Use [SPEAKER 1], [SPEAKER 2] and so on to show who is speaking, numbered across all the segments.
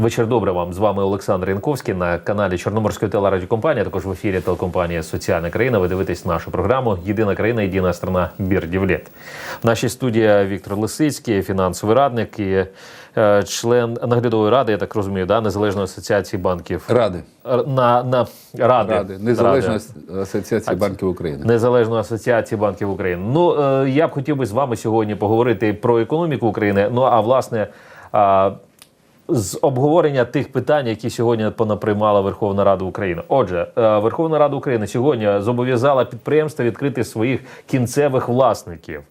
[SPEAKER 1] Вечір добре вам. З вами Олександр Янковський на каналі Чорноморської телерадіокомпанії, а також в ефірі телекомпанія Соціальна країна. Ви дивитесь нашу програму Єдина країна, єдина страна Бірдівлет. В нашій студії Віктор Лисицький, фінансовий радник і е, член наглядової ради, я так розумію, да, Незалежної асоціації банків.
[SPEAKER 2] Ради.
[SPEAKER 1] На, на ради.
[SPEAKER 2] Ради. Незалежна
[SPEAKER 1] Ради.
[SPEAKER 2] асоціація банків України.
[SPEAKER 1] Незалежної асоціації банків України. Ну е, я б хотів би з вами сьогодні поговорити про економіку України. Ну а власне. З обговорення тих питань, які сьогодні понаприймала Верховна Рада України. Отже, е, Верховна Рада України сьогодні зобов'язала підприємства відкрити своїх кінцевих власників.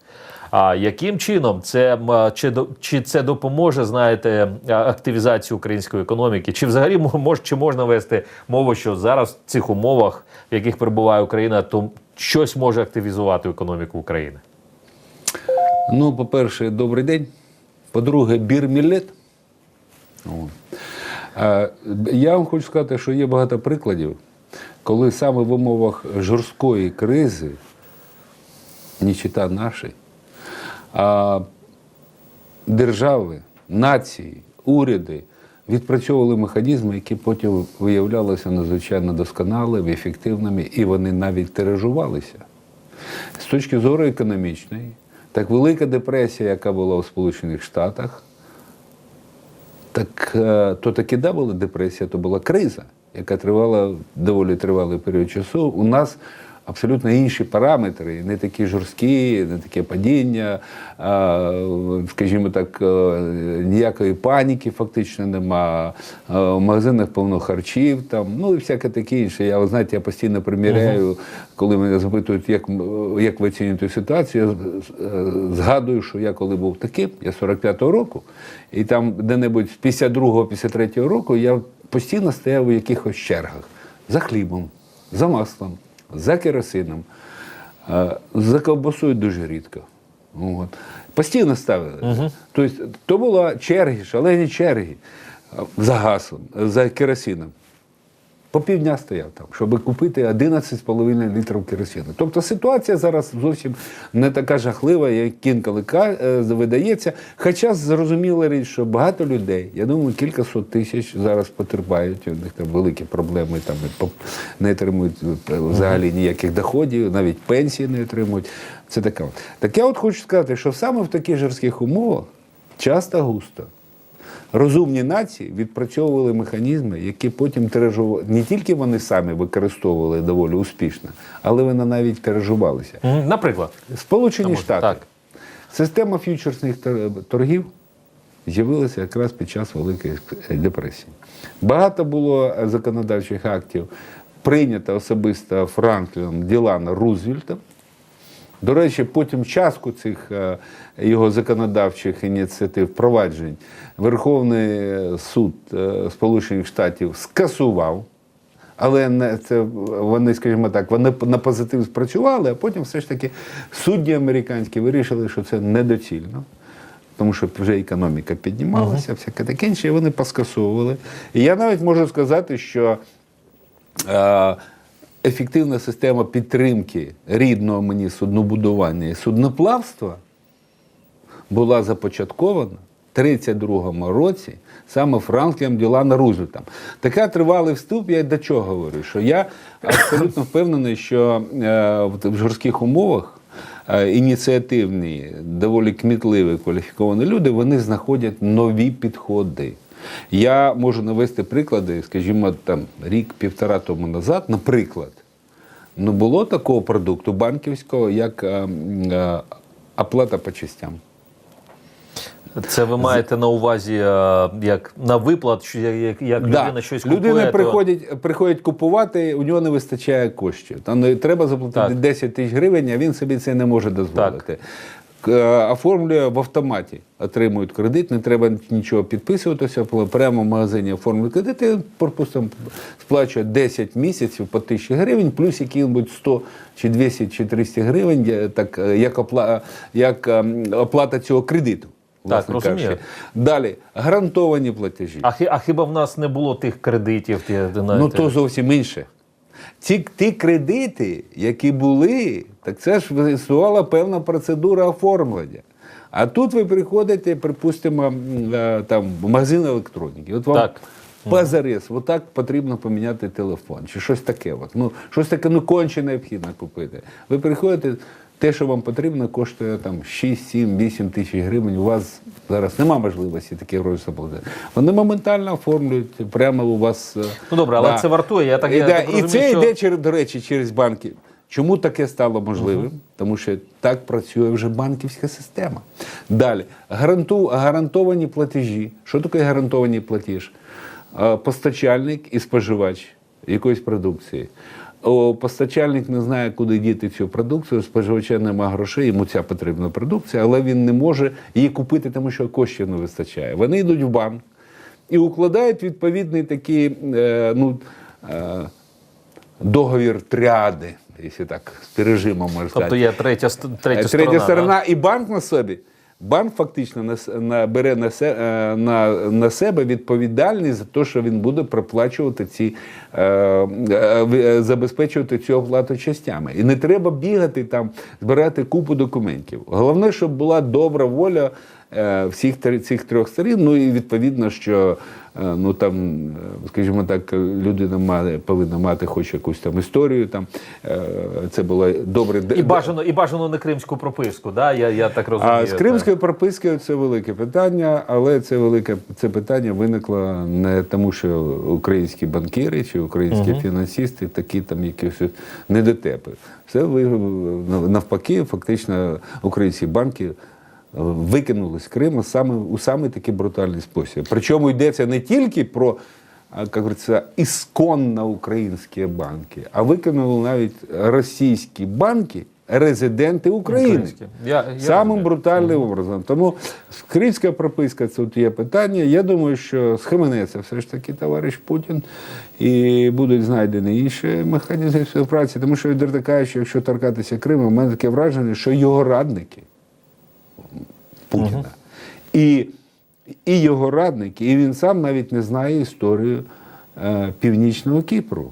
[SPEAKER 1] А яким чином це чи чи це допоможе, знаєте, а, активізації української економіки? Чи взагалі мо- мож, чи можна вести мову, що зараз в цих умовах, в яких перебуває Україна, то щось може активізувати економіку України?
[SPEAKER 2] Ну, по-перше, добрий день. По-друге, бір. Е, Я вам хочу сказати, що є багато прикладів, коли саме в умовах жорсткої кризи, нічита нашої, а держави, нації, уряди відпрацьовували механізми, які потім виявлялися надзвичайно досконалими, ефективними, і вони навіть тиражувалися. З точки зору економічної, так велика депресія, яка була у Сполучених Штатах, так е, то таки да була депресія, то була криза, яка тривала доволі тривалий період часу. У нас абсолютно інші параметри, не такі жорсткі, не таке падіння, скажімо так, е, ніякої паніки фактично нема. Е, В магазинах повно харчів, там, ну і всяке таке інше. Я, знаєте, я постійно приміряю, коли мене запитують, як, як ви оцінюєте ситуацію, я згадую, що я коли був таким, я 45-го року, і там де-небудь з 52-го, 53-го року я постійно стояв у якихось чергах за хлібом, за маслом, за керосином, е, за ковбасою дуже рідко. От. Постійно ставили. Тобто, то були черги, шалені черги е, за газом, за керосином. По півдня стояв там, щоб купити 11,5 літрів керосину. Тобто ситуація зараз зовсім не така жахлива, як інколи е, видається. Хоча зрозуміла річ, що багато людей, я думаю, кількасот тисяч зараз потерпають. У них там великі проблеми, там не отримують е, взагалі ніяких доходів, навіть пенсії не отримують. Це таке. от. Так я от хочу сказати, що саме в таких жорстких умовах часто густо розумні нації відпрацьовували механізми, які потім тиражували. Не тільки вони самі використовували доволі успішно, але вони навіть тиражувалися.
[SPEAKER 1] Наприклад,
[SPEAKER 2] Сполучені
[SPEAKER 1] Можна,
[SPEAKER 2] Штати.
[SPEAKER 1] так.
[SPEAKER 2] Система ф'ючерсних торгів з'явилася якраз під час Великої депресії. Багато було законодавчих актів, прийнято особисто Франкліном Ділана Рузвельтом. До речі, потім частку цих е, його законодавчих ініціатив впроваджень Верховний суд е, Сполучених Штатів скасував. Але не це вони, скажімо так, вони на позитив спрацювали, а потім все ж таки судді американські вирішили, що це недоцільно. Тому що вже економіка піднімалася, всяке таке інше, і вони поскасовували. І я навіть можу сказати, що е, ефективна система підтримки рідного мені суднобудування і судноплавства була започаткована в 32-му році саме Франкліном Ділана Рузвельтом. Така тривалий вступ, я до чого говорю? Що я абсолютно впевнений, що е, в жорстких умовах е, ініціативні, доволі кмітливі, кваліфіковані люди, вони знаходять нові підходи. Я можу навести приклади, скажімо, там рік-півтора тому назад, наприклад, ну було такого продукту банківського, як е, м, е, оплата по частям.
[SPEAKER 1] це ви маєте на увазі е, як на виплат, що як, як, як людина щось купує.
[SPEAKER 2] Людина
[SPEAKER 1] то-
[SPEAKER 2] приходить, приходить купувати, у нього не вистачає коштів. Там треба заплатити
[SPEAKER 1] Так.
[SPEAKER 2] 10 тисяч гривень, а він собі це не може дозволити. К- е, Оформлює в автоматі, отримують кредит, не треба нічого підписуватися, прямо в магазині оформлює кредит і, припустимо, сплачує 10 місяців по 1000 гривень, плюс який-небудь 100 чи 200 чи 300 гривень, е, так, е, як, опла, як ем, оплата цього кредиту. власне
[SPEAKER 1] розумію.
[SPEAKER 2] Далі гарантовані платежі.
[SPEAKER 1] А, а хіба в нас не було тих кредитів? Ті,
[SPEAKER 2] Ну то зовсім інше. Ці ті кредити, які були, так це ж існувала певна процедура оформлення. А тут ви приходите, припустимо, е, там, в магазин електроніки. От вам
[SPEAKER 1] Так.
[SPEAKER 2] позарез, отак потрібно поміняти телефон, чи щось таке. От. Ну, щось таке ну, конче необхідно купити. Ви приходите, те, що вам потрібно, коштує там 6, 7, 8 тисяч гривень. У вас зараз немає можливості такі гроші заплатити. Вони моментально оформлюють прямо у вас. е,
[SPEAKER 1] Ну, добре, але це вартує, я так-
[SPEAKER 2] і,
[SPEAKER 1] я
[SPEAKER 2] да,
[SPEAKER 1] так
[SPEAKER 2] і це
[SPEAKER 1] що-
[SPEAKER 2] йде через, до речі, через банки. Чому таке стало можливим? Тому що так працює вже банківська система. Далі, гаранту, гарантовані платежі. Що таке гарантований платіж? Е, Постачальник і споживач якоїсь продукції. Постачальник не знає, куди діти цю продукцію, споживача немає грошей, йому ця потрібна продукція, але він не може її купити, тому що коштів не вистачає. Вони йдуть в банк і укладають відповідний такий е, ну, е, договір тряди, якщо так з пережимом можна
[SPEAKER 1] Тобто є третя, третя,
[SPEAKER 2] Третя
[SPEAKER 1] сторона.
[SPEAKER 2] сторона,
[SPEAKER 1] да?
[SPEAKER 2] і банк на собі. Банк фактично на, на, бере на, се, е, на, на себе відповідальність за те, що він буде проплачувати ці, е, е, е, забезпечувати цю оплату частями. І не треба бігати там, збирати купу документів. Головне, щоб була добра воля всіх три- цих трьох сторін. Ну і відповідно, що е, ну там, е, скажімо так, людина має, повинна мати хоч якусь там історію. Там е, це було добре.
[SPEAKER 1] І бажано, і бажано не кримську прописку, да? я, я так розумію.
[SPEAKER 2] А з кримською пропискою це велике питання, але це велике це питання виникло не тому, що українські банкіри чи українські фінансисти такі там якісь недотепи. Це ви навпаки, фактично українські банки. Викинули з Криму саме у саме такий брутальний спосіб. Причому йдеться не тільки про як говориться, ісконно українські банки, а викинули навіть російські банки, резиденти України.
[SPEAKER 1] Я- я
[SPEAKER 2] Самим
[SPEAKER 1] розумію.
[SPEAKER 2] брутальним образом. Тому кримська прописка це тут є питання. Я думаю, що схаменеться все ж таки товариш Путін і будуть знайдені інші механізми співпраці. Тому що відверто кажучи, якщо торкатися Криму, у мене таке враження, що його радники Путіна. І, і його радники, і він сам навіть не знає історію е, Північного Кіпру,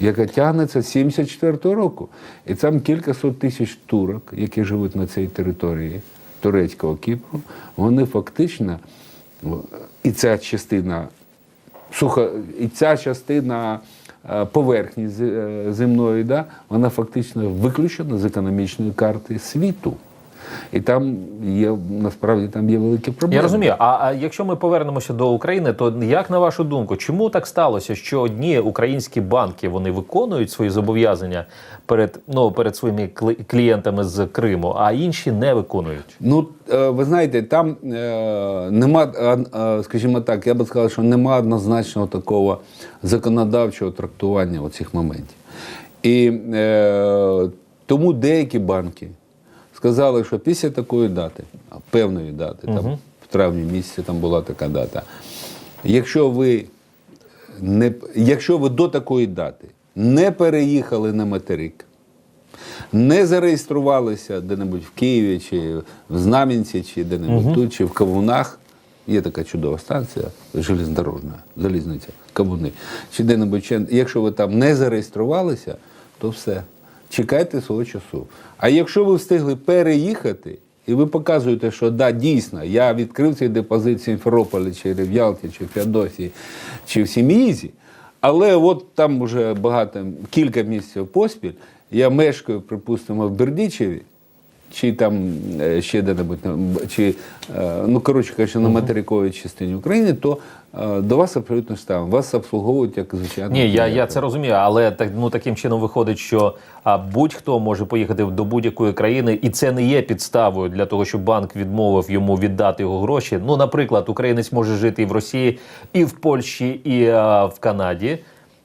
[SPEAKER 2] яка тягнеться з 74-го року. І там кількасот тисяч турок, які живуть на цій території турецького Кіпру, вони фактично, і ця частина сухо, і ця частина е, поверхні е, земної, да, вона фактично виключена з економічної карти світу. І там є насправді там є великі проблеми.
[SPEAKER 1] Я розумію. А, а якщо ми повернемося до України, то як на вашу думку, чому так сталося, що одні українські банки вони виконують свої зобов'язання перед ну перед своїми клієнтами з Криму, а інші не виконують?
[SPEAKER 2] Ну, е, ви знаєте, там е, нема, е, скажімо так, я би сказав, що нема однозначного такого законодавчого трактування оцих моментів. І е, тому деякі банки сказали, що після такої дати, певної дати, там, в травні місяці там була така дата, якщо ви не, якщо ви до такої дати не переїхали на материк, не зареєструвалися де-небудь в Києві, чи в Знам'янці, чи де-небудь тут, чи в Кавунах. Є така чудова станція железнодорожна, залізниця, Кавуни. Чи де-небудь, якщо ви там не зареєструвалися, то все. Чекайте свого часу. А якщо ви встигли переїхати, і ви показуєте, що да, дійсно, я відкрив цей депозит в Сімферополі, чи в Ялті, чи в Феодосії, чи в Сім'їзі, але от там вже багато, кілька місяців поспіль, я мешкаю, припустимо, в Бердичеві, чи там е, ще де-небудь, чи, е, ну, коротше кажучи, на материковій частині України, то до вас абсолютно ставимо. Вас обслуговують як звичайно.
[SPEAKER 1] Ні, я, я це розумію, але так ну таким чином виходить, що будь-хто може поїхати до будь-якої країни, і це не є підставою для того, щоб банк відмовив йому віддати його гроші. Ну, наприклад, українець може жити і в Росії, і в Польщі, і а, в Канаді.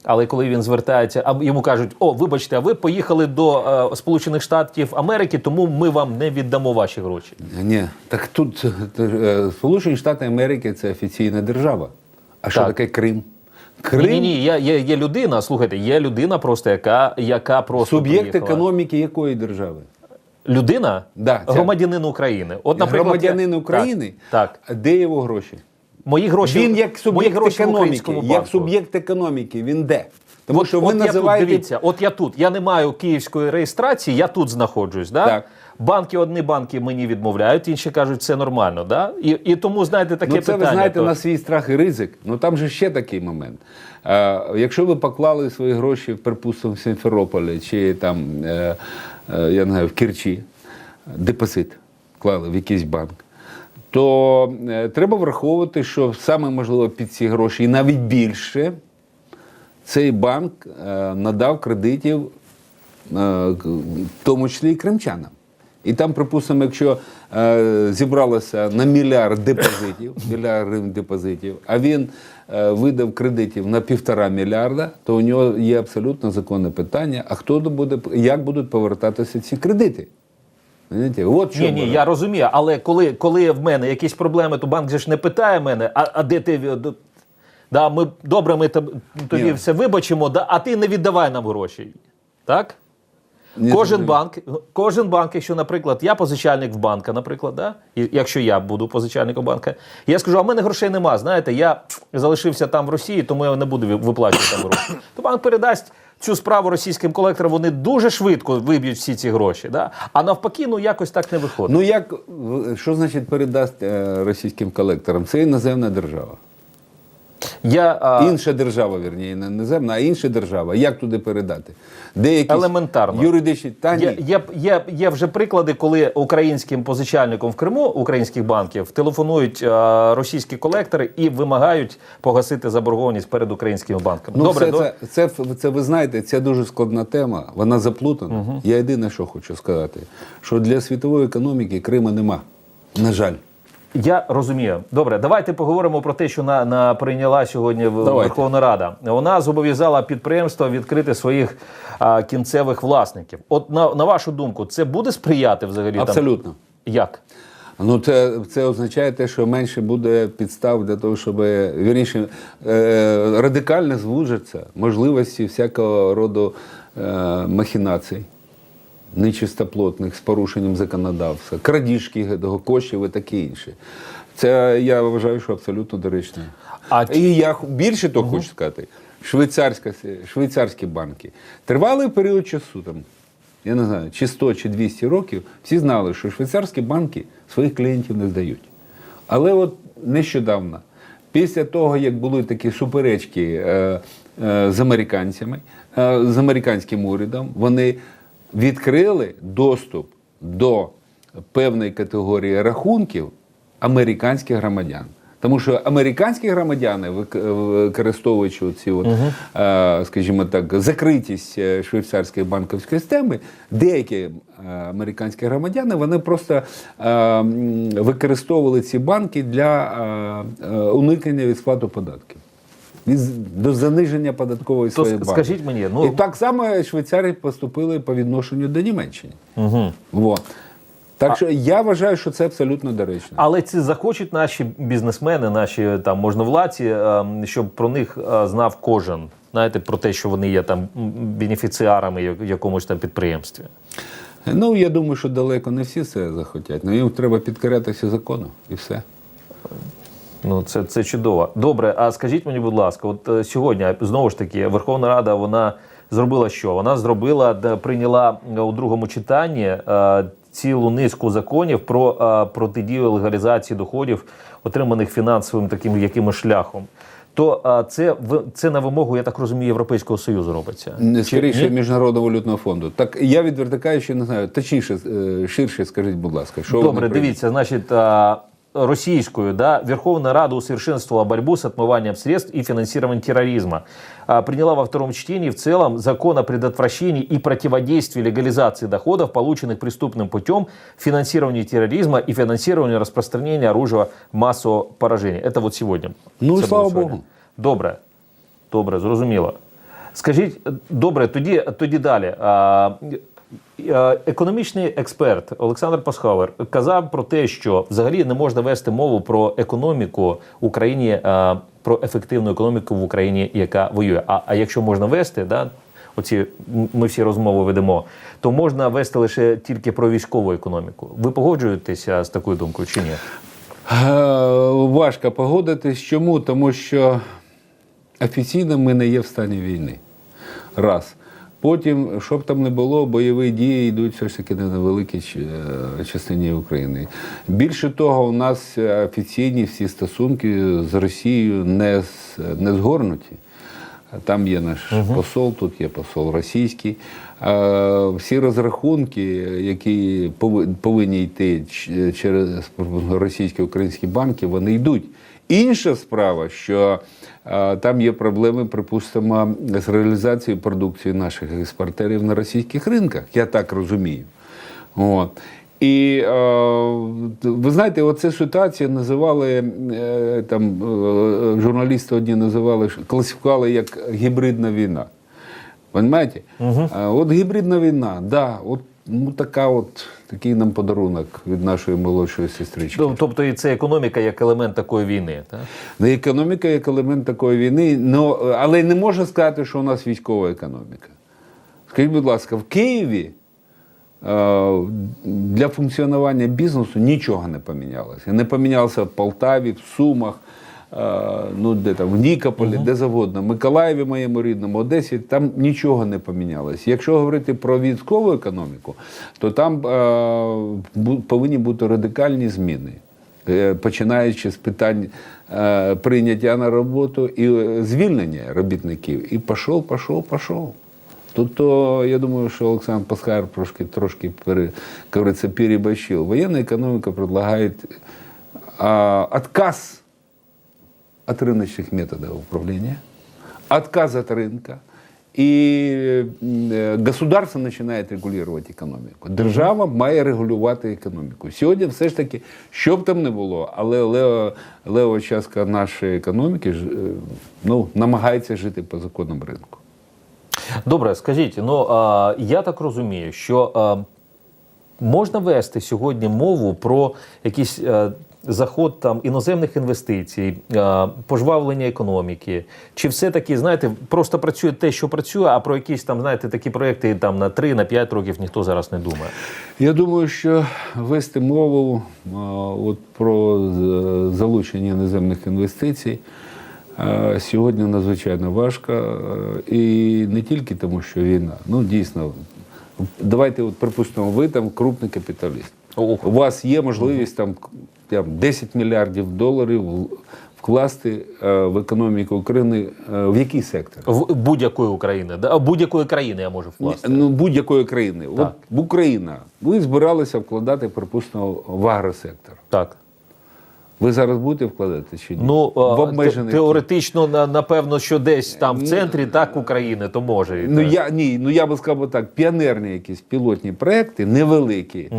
[SPEAKER 1] Але коли він звертається, а йому кажуть: о, вибачте, а ви поїхали до е, Сполучених Штатів Америки, тому ми вам не віддамо ваші гроші.
[SPEAKER 2] Ні, так тут е, Сполучені Штати Америки це офіційна держава. А що
[SPEAKER 1] Так.
[SPEAKER 2] таке Крим?
[SPEAKER 1] Ні, ні, ні, є, є, є людина. Слухайте, є людина, просто яка, яка просто
[SPEAKER 2] Суб'єкт
[SPEAKER 1] приїхала.
[SPEAKER 2] економіки якої держави?
[SPEAKER 1] Людина,
[SPEAKER 2] Да,
[SPEAKER 1] громадянин України. От, наприклад,
[SPEAKER 2] Громадянин України?
[SPEAKER 1] Так, так.
[SPEAKER 2] Де його гроші?
[SPEAKER 1] Мої гроші,
[SPEAKER 2] Він як
[SPEAKER 1] мої
[SPEAKER 2] суб'єкт
[SPEAKER 1] гроші в
[SPEAKER 2] економіки.
[SPEAKER 1] українському
[SPEAKER 2] Як
[SPEAKER 1] банку.
[SPEAKER 2] суб'єкт економіки, він де? Тому що ви
[SPEAKER 1] от
[SPEAKER 2] називаєте
[SPEAKER 1] я тут, дивіться, от я тут. Я не маю київської реєстрації, я тут знаходжусь. Да?
[SPEAKER 2] Так.
[SPEAKER 1] Банки, одні банки мені відмовляють, інші кажуть, це нормально. Да? І, і тому, знаєте, таке
[SPEAKER 2] ну, це
[SPEAKER 1] питання.
[SPEAKER 2] ви знаєте
[SPEAKER 1] то-
[SPEAKER 2] на свій страх і ризик. Ну там же ще такий момент. Е, якщо ви поклали свої гроші, припустимо, в Сімферополі чи там, е, е, я не знаю, в Керчі, депозит клали в якийсь банк, то е, треба враховувати, що саме можливо під ці гроші, і навіть більше, цей банк е, надав кредитів, е, в тому числі і кримчанам. І там, припустимо, якщо е, зібралося на мільярд депозитів, мільярд гривень депозитів, а він е, видав кредитів на півтора мільярда, то у нього є абсолютно законне питання: а хто буде, як будуть повертатися ці кредити? Розумієте? От що
[SPEAKER 1] Ні, ні, я розумію, але коли, коли в мене якісь проблеми, то банк же ж не питає мене, а, а де ти. Да, ми, добре, ми тобі
[SPEAKER 2] Ні.
[SPEAKER 1] все вибачимо, да, а ти не віддавай нам гроші. Так?
[SPEAKER 2] Ні,
[SPEAKER 1] кожен
[SPEAKER 2] ні.
[SPEAKER 1] банк, кожен банк, якщо, наприклад, я позичальник в банка, наприклад, да? і якщо я буду позичальником банка, я скажу, а в мене грошей нема. Знаєте, я залишився там в Росії, тому я не буду виплачувати там гроші. То банк передасть цю справу російським колекторам, вони дуже швидко виб'ють всі ці гроші. Да? А навпаки, ну якось так не виходить.
[SPEAKER 2] Ну як що значить передасть е, російським колекторам? Це іноземна держава.
[SPEAKER 1] Я, а,
[SPEAKER 2] Інша держава, вірніше, не іноземна, а інша держава. Як туди передати? Деякі
[SPEAKER 1] Елементарно.
[SPEAKER 2] юридичні та ні.
[SPEAKER 1] Є, є, є, є вже приклади, коли українським позичальникам в Криму українських банків телефонують е, російські колектори і вимагають погасити заборгованість перед українськими банками.
[SPEAKER 2] Ну,
[SPEAKER 1] Добре,
[SPEAKER 2] все,
[SPEAKER 1] до-
[SPEAKER 2] це, це, це, ви знаєте, це дуже складна тема, вона заплутана. Я єдине, що хочу сказати, що для світової економіки Крима нема. На жаль.
[SPEAKER 1] Я розумію. Добре, давайте поговоримо про те, що на, на прийняла сьогодні
[SPEAKER 2] Давайте.
[SPEAKER 1] Верховна Рада. Вона зобов'язала підприємства відкрити своїх а, кінцевих власників. От на, на вашу думку, це буде сприяти взагалі там?
[SPEAKER 2] Абсолютно.
[SPEAKER 1] Як?
[SPEAKER 2] Ну, це, це означає те, що менше буде підстав для того, щоб вірніше, е, радикально звужаться можливості всякого роду е, махінацій, нечистоплотних з порушенням законодавства, крадіжки коштів і таке інше. Це я вважаю, що абсолютно доречно.
[SPEAKER 1] А
[SPEAKER 2] І я більше того хочу сказати, швейцарська, швейцарські банки тривалий період часу, там, я не знаю, чи 100, чи 200 років, всі знали, що швейцарські банки своїх клієнтів не здають. Але от нещодавно, після того, як були такі суперечки е, е, з американцями, е, з американським урядом, вони відкрили доступ до певної категорії рахунків американських громадян. Тому що американські громадяни, використовуючи ці, от, е, скажімо так, закритість е, швейцарської банківської системи, деякі е, американські громадяни вони просто е, використовували ці банки для е, е, уникнення від сплати податків. До заниження податкової
[SPEAKER 1] То
[SPEAKER 2] своєї бази.
[SPEAKER 1] скажіть мені, ну-
[SPEAKER 2] І так само Швейцарії поступили по відношенню до Німеччини.
[SPEAKER 1] Угу.
[SPEAKER 2] Вот. Так що я вважаю, що це абсолютно доречно.
[SPEAKER 1] Але ці захочуть наші бізнесмени, наші там можновладці, ем, щоб про них е, знав кожен. Знаєте, про те, що вони є там бенефіціарами в якомусь там підприємстві.
[SPEAKER 2] Ну, я думаю, що далеко не всі це захотять. Ну, їм треба підкорятися закону і все.
[SPEAKER 1] Ну, це, це чудово. Добре, а скажіть мені, будь ласка, от е, сьогодні знову ж таки Верховна Рада вона зробила що? Вона зробила, прийняла е, у другому читанні е, цілу низку законів про протидію легалізації доходів, отриманих фінансовим таким якимось шляхом. То це в- це на вимогу, я так розумію, Європейського Союзу робиться.
[SPEAKER 2] Не скоріше? Міжнародного валютного фонду. Так я відвертикаю, ще не знаю. Точніше, ширше скажіть, будь ласка, що
[SPEAKER 1] Добре, дивіться, значит, а, российскую, да, Верховная Рада усовершенствовала борьбу с отмыванием средств и финансированием терроризма. А, Приняла во втором чтении в целом закон о предотвращении и противодействии легализации доходов, полученных преступным путем, финансированию терроризма и финансированию распространения оружия массового поражения. Это вот сегодня.
[SPEAKER 2] Ну, і
[SPEAKER 1] Це
[SPEAKER 2] слава
[SPEAKER 1] було сьогодні.
[SPEAKER 2] Богу.
[SPEAKER 1] Добре. Добре, зрозуміло. Скажіть, добре, тоді, тоді далі. Е, Економічний експерт Олександр Пасхавер казав про те, що взагалі не можна вести мову про економіку Україні, е, про ефективну економіку в Україні, яка воює. А, а якщо можна вести, да, оці ми всі розмови ведемо, то можна вести лише тільки про військову економіку. Ви погоджуєтеся з такою думкою чи ні?
[SPEAKER 2] Е, Важко погодитись. Чому? Тому що офіційно ми не є в стані війни. Раз. Потім, щоб там не було, бойові дії йдуть все ж таки не на великій е, частині України. Більше того, у нас е, офіційні всі стосунки з Росією не, не згорнуті. Там є наш посол, тут є посол російський. Е, Всі розрахунки, які пови- повинні йти через російські українські банки, вони йдуть. Інша справа, що е, там є проблеми, припустимо, з реалізацією продукції наших експортерів на російських ринках. Я так розумію. От. І е, ви знаєте, оцю ситуацію називали там журналісти одні називали, класифікували як гібридна війна. Понимаєте? А от гібридна війна, да, от ну така от такий нам подарунок від нашої молодшої сестрички.
[SPEAKER 1] Ну, Тобто і це економіка як елемент такої війни. Так?
[SPEAKER 2] Ну, економіка як елемент такої війни, ну, але не можна сказати, що у нас військова економіка. Скажіть, будь ласка, в Києві для функціонування бізнесу нічого не помінялося. Не помінялося в Полтаві, в Сумах, ну, де там, в Нікополі, де завгодно, в Миколаєві, моєму рідному, Одесі, там нічого не помінялося. Якщо говорити про військову економіку, то там е, бу- повинні бути радикальні зміни. Е, починаючи з питань е, прийняття на роботу і е, звільнення робітників. І пішов, пішов, пішов. Тобто, я думаю, що Олександр Пасхар трошки, трошки пере, як говориться, переборщив. Воєнна економіка предлагає а, отказ от рыночных методов управления, отказ от рынка, і е, государство починає регулювати економіку. Держава має регулювати економіку. Сьогодні все ж таки, що б там не було, але лева, лева частка нашої економіки ж, е, ну, намагається жити по законам ринку.
[SPEAKER 1] Добре, скажіть, ну а, я так розумію, що а, можна вести сьогодні мову про якийсь а, заход там іноземних інвестицій, пожвавлення економіки. Чи все-таки, знаєте, просто працює те, що працює, а про якісь там, знаєте, такі проекти там на 3 на 5 років ніхто зараз не думає.
[SPEAKER 2] Я думаю, що вести мову от про залучення іноземних інвестицій сьогодні надзвичайно важко. І не тільки тому, що війна. Ну, дійсно, давайте, от, припустимо, ви там крупний капіталіст. У вас є можливість там, там 10 мільярдів доларів вкласти е, в економіку України е, в який сектор?
[SPEAKER 1] В будь-якої України, да? будь-якої країни я можу вкласти.
[SPEAKER 2] Ну, будь-якої країни.
[SPEAKER 1] Так.
[SPEAKER 2] От в Україна. Ви збиралися вкладати, припустимо, в агросектор.
[SPEAKER 1] Так.
[SPEAKER 2] Ви зараз будете вкладати чи ні?
[SPEAKER 1] Ну,
[SPEAKER 2] в обмежений
[SPEAKER 1] теоретично, на- напевно, що десь там в центрі так України, то може.
[SPEAKER 2] Ну
[SPEAKER 1] так.
[SPEAKER 2] я ні, ну я би сказав так, піонерні якісь пілотні проекти, невеликі.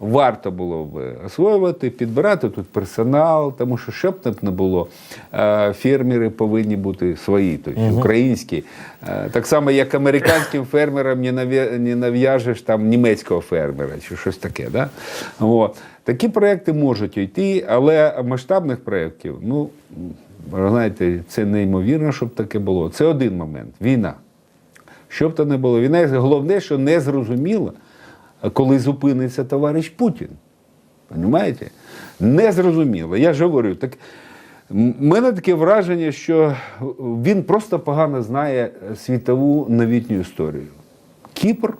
[SPEAKER 2] Варто було б освоювати, підбирати тут персонал, тому що щоб там не було, е, фермери повинні бути свої, тобто українські. Е, Так само, як американським фермерам не нав'яжеш там німецького фермера чи щось таке. Да? От. Такі проекти можуть йти, але масштабних проєктів, ну, знаєте, це неймовірно, щоб таке було. Це один момент війна. Що б то не було війна, головне, що не зрозуміло, коли зупиниться товариш Путін. Понімаєте? Не зрозуміло. Я ж говорю, так мене таке враження, що він просто погано знає світову новітню історію. Кіпр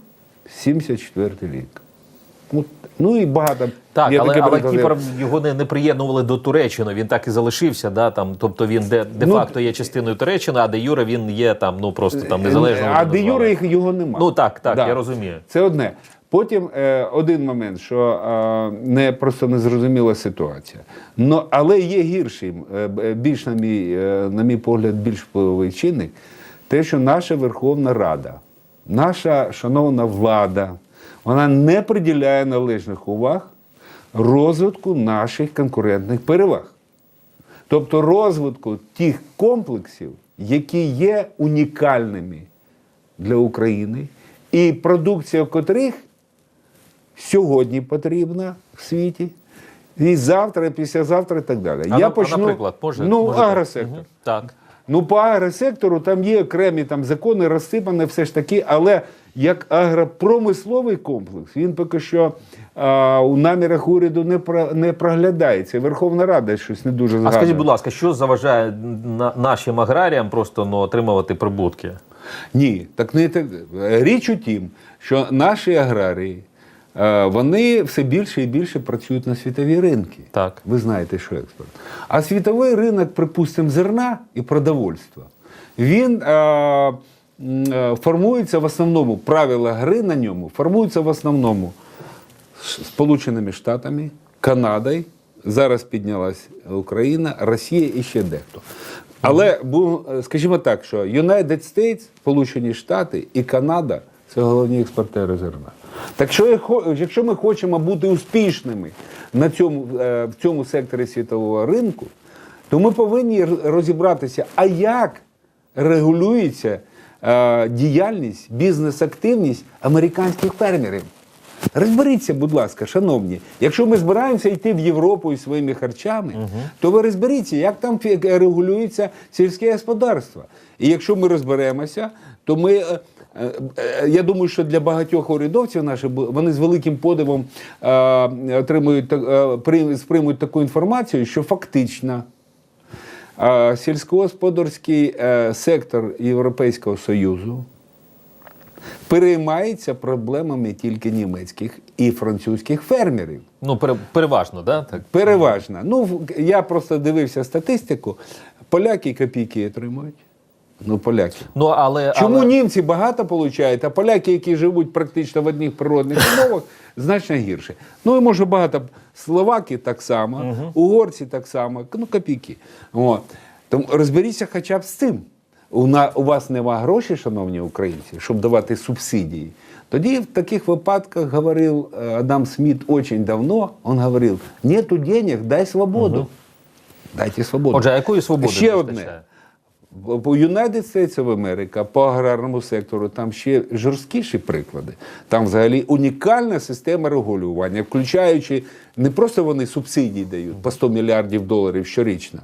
[SPEAKER 2] 74 рік. Ну, ну і багато.
[SPEAKER 1] Так,
[SPEAKER 2] є
[SPEAKER 1] але, але. Кіпр його не, не приєднували до Туреччини. Він так і залишився. Да, там, тобто він де, де
[SPEAKER 2] Ну,
[SPEAKER 1] факто є частиною Туреччини, а де Юре він є там, ну просто там незалежно.
[SPEAKER 2] А де Юра їх його немає.
[SPEAKER 1] Ну так, так, я розумію.
[SPEAKER 2] Це одне. Потім е, один момент, що е, не просто незрозуміла ситуація. Но, але є гірший, е, більш на мій, е, на мій погляд, більш впливовий чинник, те, що наша Верховна Рада, наша шановна влада, вона не приділяє належних уваг розвитку наших конкурентних переваг. Тобто розвитку тих комплексів, які є унікальними для України, і продукція котрих сьогодні потрібна в світі, і завтра, і післязавтра, і так далі.
[SPEAKER 1] А, на- а, наприклад, може,
[SPEAKER 2] ну,
[SPEAKER 1] може
[SPEAKER 2] агросектор.
[SPEAKER 1] Мгм. Так.
[SPEAKER 2] Ну, по агросектору там є окремі там закони, розсипані, все ж таки, але як агропромисловий комплекс, він поки що а, у намірах уряду не, про, не проглядається. Верховна Рада щось не дуже
[SPEAKER 1] А скажіть, будь ласка, що заважає на, нашим аграріям просто ну, отримувати прибутки?
[SPEAKER 2] Ні, так не так. Річ у тім, що наші аграрії вони все більше і більше працюють на світові ринки.
[SPEAKER 1] Так.
[SPEAKER 2] Ви знаєте, що експорт. А світовий ринок, припустимо, зерна і продовольства, він е, е, в основному, правила гри на ньому формуються в основному Сполученими Штатами, Канадою. Зараз піднялась Україна, Росія і ще дехто. Але скажімо так, що United States, Сполучені Штати і Канада це головні експортери зерна. Так що якщо ми хочемо бути успішними на цьому, е, в цьому секторі світового ринку, то ми повинні розібратися, а як регулюється е, діяльність, бізнес-активність американських фермерів. Розберіться, будь ласка, шановні, якщо ми збираємося йти в Європу із своїми харчами, то ви розберіться, як там регулюється сільське господарство. І якщо ми розберемося, то ми. е, е, е, Я думаю, що для багатьох урядовців наших вони з великим подивом е, отримують е, сприймуть таку інформацію, що фактично е, сільськогосподарський е, сектор Європейського Союзу переймається проблемами тільки німецьких і французьких фермерів.
[SPEAKER 1] Ну, пере- переважно, да? так?
[SPEAKER 2] Переважно. Ну, я просто дивився статистику. Поляки копійки отримують. Ну, поляки.
[SPEAKER 1] Ну, але,
[SPEAKER 2] Чому
[SPEAKER 1] але...
[SPEAKER 2] німці багато получають, а поляки, які живуть практично в одних природних умовах, значно гірше. Ну і може багато словаки так само, угорці так само, ну копійки. Тому розберіться хоча б з цим. У, на, у вас нема грошей, шановні українці, щоб давати субсидії. Тоді в таких випадках говорив е, Адам Сміт дуже давно, він говорив, нету денег, дай свободу. Дайте свободу.
[SPEAKER 1] Отже, а якої свободи
[SPEAKER 2] Ще
[SPEAKER 1] не
[SPEAKER 2] одне. По United States of America, по аграрному сектору, там ще жорсткіші приклади. Там взагалі унікальна система регулювання, включаючи не просто вони субсидії дають по 100 мільярдів доларів щорічно.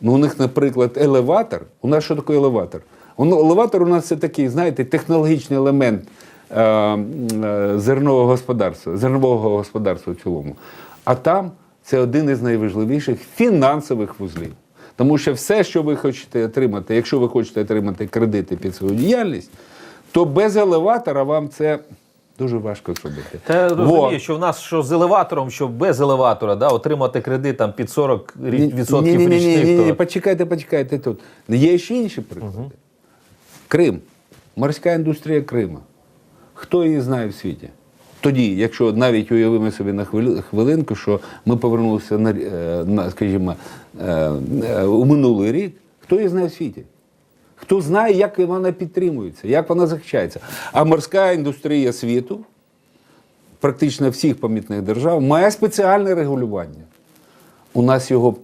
[SPEAKER 2] Ну, у них, наприклад, елеватор. У нас що таке елеватор? Елеватор у нас це такий, знаєте, технологічний елемент е, е, зернового господарства, зернового господарства в цілому. А там це один із найважливіших фінансових вузлів. Тому що все, що ви хочете отримати, якщо ви хочете отримати кредити під свою діяльність, то без елеватора вам це дуже важко зробити.
[SPEAKER 1] Та я розумію, що в нас що з елеватором, що без елеватора, да, отримати кредит там під 40 рі- відсотків
[SPEAKER 2] ні, ні, ні,
[SPEAKER 1] річних.
[SPEAKER 2] ні, ні, почекайте, почекайте тут. Є ще інші приклади. Крим, морська індустрія Крима. Хто її знає в світі? Тоді, якщо навіть уявимо собі на хвилинку, що ми повернулися на, е, скажімо, у минулий рік, хто її знає в світі? Хто знає, як вона підтримується, як вона захищається? А морська індустрія світу, практично всіх помітних держав, має спеціальне регулювання. У нас його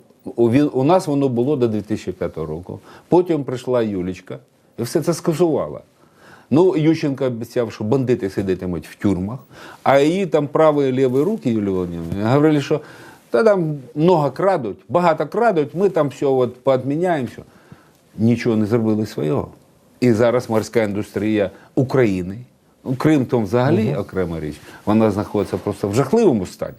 [SPEAKER 2] у нас воно було до 2005 року. Потім прийшла Юлічка і все це скасувала. Ну, Ющенко обіцяв, що бандити сидітимуть в тюрмах, а її там праві і ліві руки Юлії Володимирівни говорили, що та там много крадуть, багато крадуть, ми там все от поотміняємо. Все. Нічого не зробили свого. І зараз морська індустрія України, ну, Крим там взагалі окрема річ, вона знаходиться просто в жахливому стані.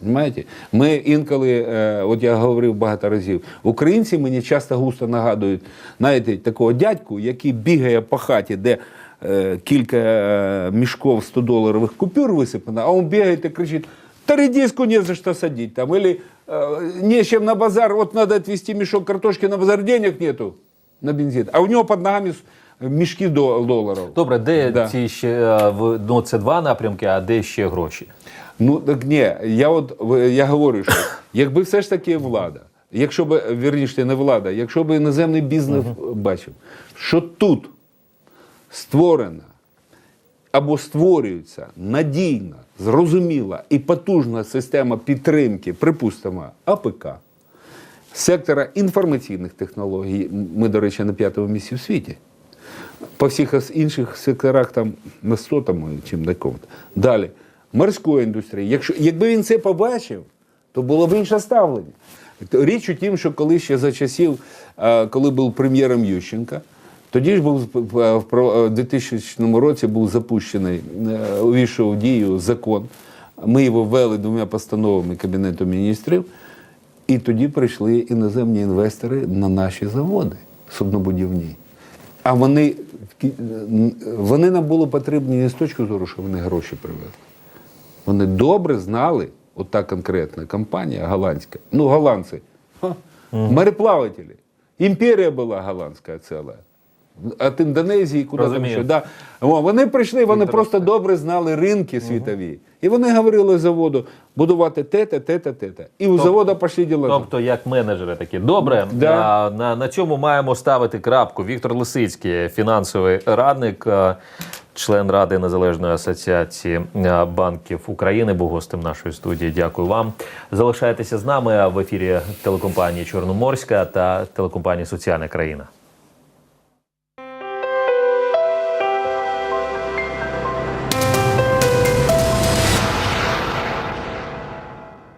[SPEAKER 2] Понимаєте? Ми інколи, е, от я говорив багато разів, українці мені часто густо нагадують, знаєте, такого дядьку, який бігає по хаті, де е, кілька е, мішков 100 доларових купюр висипано, а він бігає і кричить, та редиску не за что садить там, или э, не чем на базар, вот надо отвезти мешок картошки на базар, денег нету на бензин, а у него под ногами с- мішки до доларів.
[SPEAKER 1] Добре, де
[SPEAKER 2] Да.
[SPEAKER 1] ці ще е, ну, це два напрямки, а де ще гроші?
[SPEAKER 2] Ну так ні, я от я говорю, що якби все ж таки влада, якщо б вірніше не влада, якщо б іноземний бізнес бачив, що тут створена або створюється надійна, зрозуміла і потужна система підтримки, припустимо, АПК, сектора інформаційних технологій, ми, до речі, на п'ятому місці в світі. По всіх інших секторах там на сотому чим на кому-то. Далі, морської індустрії. Якщо, якби він це побачив, то було б інше ставлення. Річ у тім, що коли ще за часів, е, коли був прем'єром Ющенка, тоді ж був в- в про- в 2000 році був запущений, е, увійшов в дію закон. Ми його ввели двома постановами Кабінету міністрів, і тоді прийшли іноземні інвестори на наші заводи суднобудівні. А вони вони нам були потрібні не з точки зору, що вони гроші привезли. Вони добре знали, от та конкретна компанія голландська, ну, голландці, мореплавателі. Імперія була голландська ціла. От Індонезії, куди там
[SPEAKER 1] Розумію.
[SPEAKER 2] Да. О, вони прийшли, вони просто добре знали ринки світові. І вони говорили заводу будувати те-те, те-те, те-те. І у заводу пішли діла.
[SPEAKER 1] Тобто, як менеджери такі. Добре,
[SPEAKER 2] Да.
[SPEAKER 1] а, на, на цьому маємо ставити крапку. Віктор Лисицький, фінансовий радник, член Ради Незалежної асоціації банків України, був гостем нашої студії. Дякую вам. Залишайтеся з нами в ефірі телекомпанії Чорноморська та телекомпанії Соціальна країна.